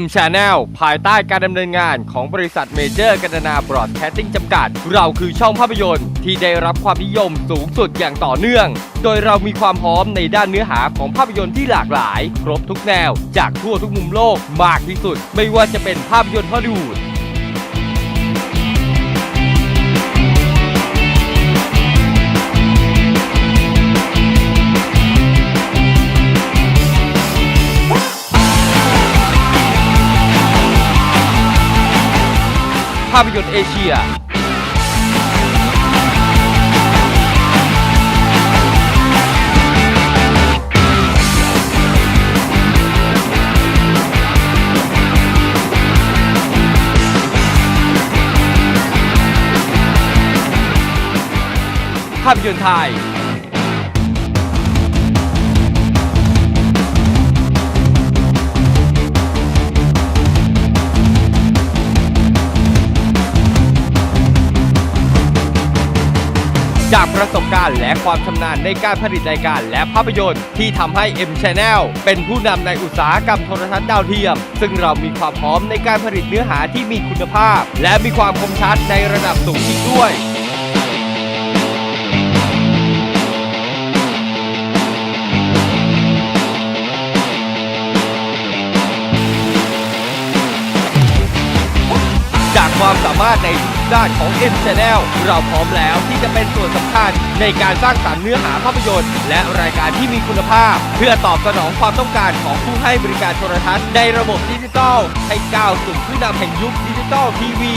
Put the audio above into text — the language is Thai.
M Channel ภายใต้การดำเนินงานของบริษัทเมเจอร์กันนาบรอดแคสติ้งจำกัด เราคือช่องภาพยนตร์ที่ได้รับความนิยมสูงสุดอย่างต่อเนื่อง โดยเรามีความพร้อมในด้านเนื้อหาของภาพยนตร์ที่หลากหลาย ครบทุกแนว จากทั่วทุกมุมโลกมากที่สุด ไม่ว่าจะเป็นภาพยนตร์ฮอลลีวูดาพยนตร์เอเชียภาพยนตร์ไทย จากประสบการณ์และความชำนาญในการผลิตรายการและภาพยนตร์ที่ทำให้ M Channel เป็นผู้นำในอุตสาหกรรมโทรทัศน์ดาวเทียม ซึ่งเรามีความพร้อมในการผลิตเนื้อหาที่มีคุณภาพ และมีความคมชัดในระดับสูงอีกด้วย ความสามารถในด้านของ M Channel เราพร้อมแล้วที่จะเป็นส่วนสำคัญในการสร้างสรรค์เนื้อหาภาพยนตร์ และรายการที่มีคุณภาพ เพื่อตอบสนองความต้องการของผู้ให้บริการโทรทัศน์ในระบบดิจิทัลให้ก้าวสู่ผู้นำแห่งยุคดิจิทัลทีวี